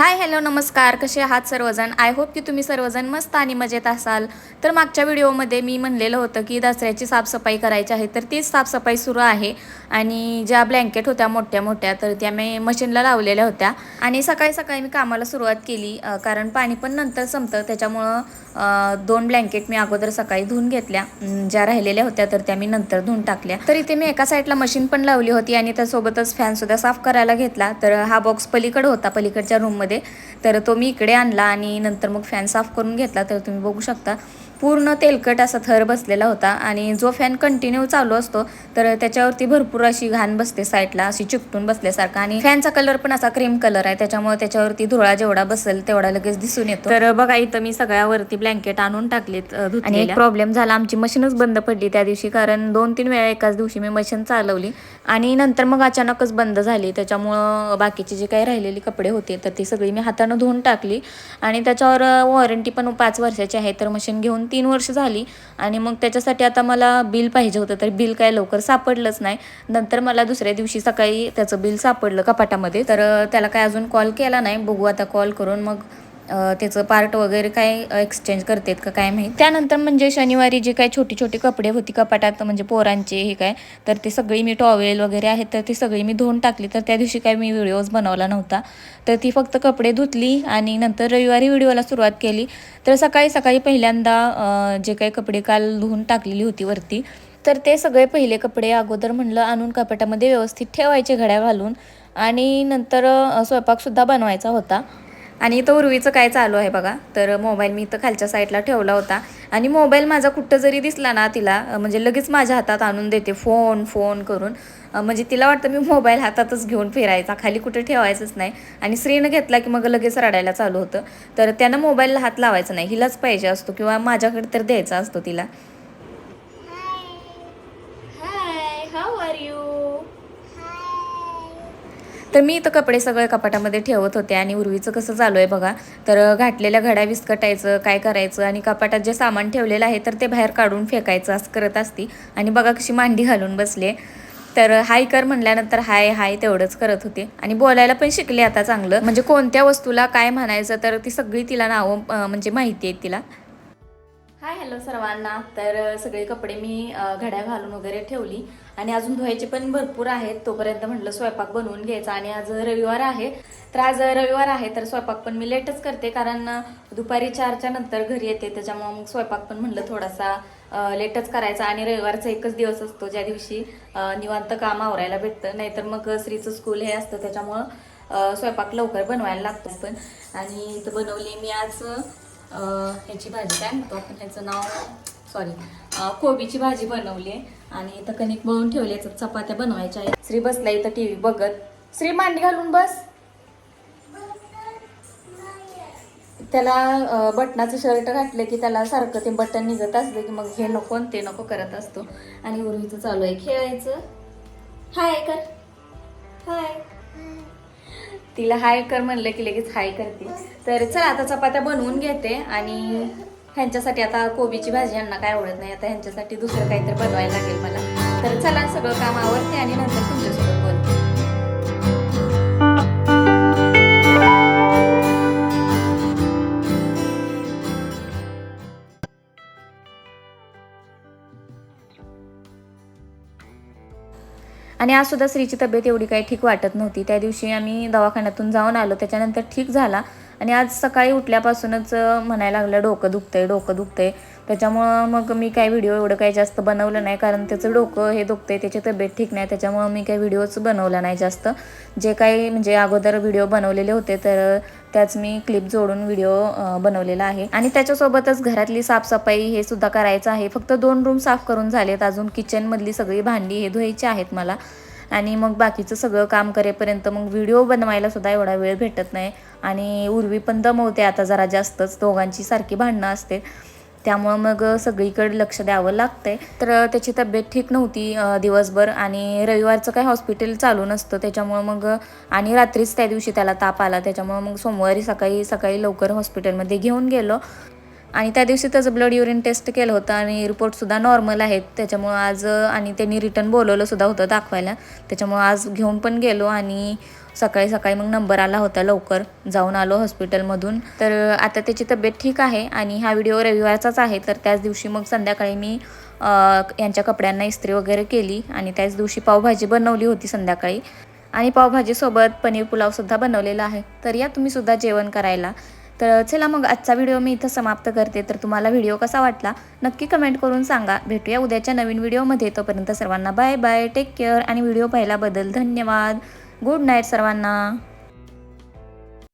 Hi hello नमस्कार. कसे आहात सर्वजण? आय होप की तुम्ही सर्वजण मस्त आणि मजेत असाल. तर मागच्या व्हिडिओमध्ये मी म्हणलेलं होतं की दसऱ्याची साफसफाई करायची आहे तर तीच साफसफाई सुरू आहे. आणि ज्या ब्लँकेट होत्या मोठ्या मोठ्या तर त्या मी मशीनला लावलेल्या होत्या. आणि सकाळी सकाळी मी कामाला सुरुवात केली कारण पाणी पण नंतर संपतं. त्याच्यामुळं दोन ब्लँकेट मी अगोदर सकाळी धुवून घेतल्या. ज्या राहिलेल्या होत्या तर त्या मी नंतर धुवून टाकल्या. तर इथे मी एका साईडला मशीन पण लावली होती आणि त्यासोबतच फॅनसुद्धा साफ करायला घेतला. तर हा बॉक्स पलीकडे होता पलीकडच्या रूममध्ये. तर तो मी इकडे आणला आणि नंतर मग फॅन साफ करून घेतला. तर तुम्ही बघू शकता पूर्ण तेलकट असा थर बसलेला होता आणि जो फॅन कंटिन्यू चालू असतो तर त्याच्यावरती भरपूर अशी घाण बसते साईडला अशी चिकटून बसल्यासारखा. आणि फॅनचा कलर पण असा क्रीम कलर आहे त्याच्यामुळे त्याच्यावरती धुळा जेवढा बसेल तेवढा लगेच दिसून येतो. तर बघा इथं मी सगळ्यावरती ब्लँकेट आणून टाकलीत आणि एक प्रॉब्लेम झाला आमची मशीनच बंद पडली त्या दिवशी कारण दोन तीन वेळा एकाच दिवशी मी मशीन चालवली. आणि नंतर मग अचानकच बंद झाली त्याच्यामुळं बाकीचे जे काही राहिलेले कपडे होते तर ती सगळी मी हातानं धुवून टाकली. आणि त्याच्यावर वॉरंटी पण पाच वर्षाची आहे तर मशीन घेऊन तीन वर्ष झाली आणि मग त्याच्यासाठी आता मला बिल पाहिजे होतं. तर बिल काय लवकर सापडलंच नाही. नंतर मला दुसऱ्या दिवशी सकाळी त्याचं बिल सापडलं कपाटामध्ये. तर त्याला काय अजून कॉल केला नाही. बघू आता कॉल करून मग त्याचं पार्ट वगैरे काय एक्सचेंज करतात का काय माहीत? त्यानंतर म्हणजे शनिवारी जे काय छोटी छोटी कपडे होती कपाटात म्हणजे पोरांचे हे काय तर ते सगळी मी टॉवेल वगैरे आहेत तर ती सगळी मी धुवून टाकली. तर त्या दिवशी काय मी व्हिडिओज बनवला नव्हता. तर ती फक्त कपडे धुतली आणि नंतर रविवारी व्हिडिओला सुरुवात केली. तर सकाळी सकाळी पहिल्यांदा जे काही कपडे काल धुवून टाकलेली होती वरती तर ते सगळे पहिले कपडे अगोदर म्हणलं आणून कपाटामध्ये व्यवस्थित ठेवायचे घड्या घालून. आणि नंतर स्वयंपाकसुद्धा बनवायचा होता. आणि इथं उर्वीचं काय चालू आहे बघा. तर मोबाईल मी इथं खालच्या साईडला ठेवला होता. आणि मोबाईल माझा कुठं जरी दिसला ना तिला म्हणजे लगेच माझ्या हातात आणून देते फोन फोन करून. म्हणजे तिला वाटतं मी मोबाईल हातातच घेऊन फिरायचा खाली कुठे ठेवायचंच नाही. आणि स्त्रीनं घेतला की मग लगेच रडायला चालू होतं. तर त्यानं मोबाईलला हात लावायचा नाही हिलाच पाहिजे असतो किंवा माझ्याकडे तर द्यायचा असतो तिला हाय हाऊ आर यू तर मी इथं कपडे सगळे कपाटामध्ये ठेवत होते आणि उर्वीचं कसं चालू आहे बघा. तर घातलेल्या घड्या विस्कटायचं काय करायचं आणि कपाटात जे सामान ठेवलेलं आहे तर ते बाहेर काढून फेकायचं असं करत असती. आणि बघा कशी मांडी घालून बसले तर हाय कर म्हणल्यानंतर हाय हाय तेवढंच करत होते. आणि बोलायला पण शिकले आता चांगलं. म्हणजे कोणत्या वस्तूला काय म्हणायचं तर ती सगळी तिला नावं म्हणजे माहिती आहेत तिला. हाय हॅलो सर्वांना. तर सगळे कपडे मी घड्या घालून वगैरे ठेवली. आणि अजून धुवायचे पण भरपूर आहेत. तोपर्यंत म्हटलं स्वयंपाक बनवून घ्यायचा. आणि आज रविवार आहे. तर आज रविवार आहे तर स्वयंपाक पण मी लेटच करते. कारण दुपारी चारच्या नंतर घरी येते. त्याच्यामुळे मग स्वयंपाक पण म्हणलं थोडासा लेटच करायचा. आणि रविवारचा एकच दिवस असतो ज्या दिवशी निवांत काम आवरायला भेटतं. नाहीतर मग श्रीचं स्कूल हे असतं. त्याच्यामुळं स्वयंपाक लवकर बनवायला लागतो पण. आणि इथं बनवली मी आज ह्याची भाजी काय म्हणतो आपण? ह्याचं नाव सॉरी कोबीची भाजी बनवली आहे. आणि इथं कणिक मळून ठेवली चपात्या बनवायच्या आहेत. श्री बसला इथं टी व्ही बघत. श्री मांडी घालून बस. त्याला बटनाचं शर्ट घातलं की त्याला सारखं ते बटन निघत असलं की मग हे नको ते नको करत असतो. आणि उर्वीचं चालू आहे. खेळायचं. हाय कर हाय तिला हाय कर म्हणलं की लगेच हाय करते. तर चला आता चपात्या बनवून घेते आणि ह्यांच्यासाठी आता कोबीची भाजी यांना काय आवडत नाही आता ह्यांच्यासाठी दुसरं काहीतरी बनवायला लागेल मला. तर चला सगळं काम आवडते आणि नंतर तुमच्यासोबत बोलते. आणि आज सुद्धा स्त्रीची तब्येत एवढी काही ठीक वाटत नव्हती. त्या दिवशी आम्ही दवाखान्यातून जाऊन आलो. त्याच्यानंतर ठीक झाला. आणि आज सकाळी उठल्यापासूनच म्हणायला लागलं डोकं दुखतंय डोकं दुखतंय. त्याच्यामुळं मग मी काही व्हिडिओ एवढं काही जास्त बनवलं नाही कारण त्याचं डोकं हे दुखतंय त्याची तब्येत ठीक नाही त्याच्यामुळं मी काही व्हिडिओच बनवला नाही जास्त. जे काही म्हणजे अगोदर व्हिडिओ बनवलेले होते तर त्याच मी क्लिप जोडून व्हिडिओ बनवलेला आहे. आणि त्याच्यासोबतच घरातली साफसफाई हे सुद्धा करायचं आहे. फक्त दोन रूम साफ करून झालेत. अजून किचनमधली सगळी भांडी हे धुवायची आहेत मला. आणि मग बाकीचं सगळं काम करेपर्यंत मग व्हिडिओ बनवायला सुद्धा एवढा वेळ भेटत नाही. आणि उर्वी पण दमवते आता जरा जास्तच. दोघांची सारखी भांडणं असते. त्यामुळं मग सगळीकडे लक्ष द्यावं लागतंय. तर त्याची तब्येत ठीक नव्हती दिवसभर आणि रविवारचं काही हॉस्पिटल चालू नसतं. त्याच्यामुळं मग आणि रात्रीच त्या दिवशी त्याला ताप आला. त्याच्यामुळं मग सोमवारी सकाळी सकाळी लवकर हॉस्पिटलमध्ये घेऊन गेलो. आणि त्या दिवशी त्याचं ब्लड युरिन टेस्ट केलं होतं आणि रिपोर्टसुद्धा नॉर्मल आहेत. त्याच्यामुळं आज आणि त्यांनी रिटर्न बोलवलंसुद्धा होतं दाखवायला. त्याच्यामुळं आज घेऊन पण गेलो आणि सकाळी सकाळी मग नंबर आला होता लवकर. जाऊन आलो हॉस्पिटलमधून तर आता त्याची तब्येत ठीक आहे आणि हा व्हिडिओ रविवारचाच आहे. तर त्याच दिवशी मग संध्याकाळी मी यांच्या कपड्यांना इस्त्री वगैरे केली आणि त्याच दिवशी पावभाजी बनवली होती संध्याकाळी. आणि पावभाजीसोबत पनीर पुलावसुद्धा बनवलेला आहे. तर या तुम्हीसुद्धा जेवण करायला. तर चला मग आजचा व्हिडिओ मी इथं समाप्त करते. तर तुम्हाला व्हिडिओ कसा वाटला नक्की कमेंट करून सांगा. भेटूया उद्याच्या नवीन व्हिडिओमध्ये तोपर्यंत सर्वांना बाय बाय टेक केअर आणि व्हिडिओ पाहिल्याबद्दल धन्यवाद. गुड नाईट सर्वांना.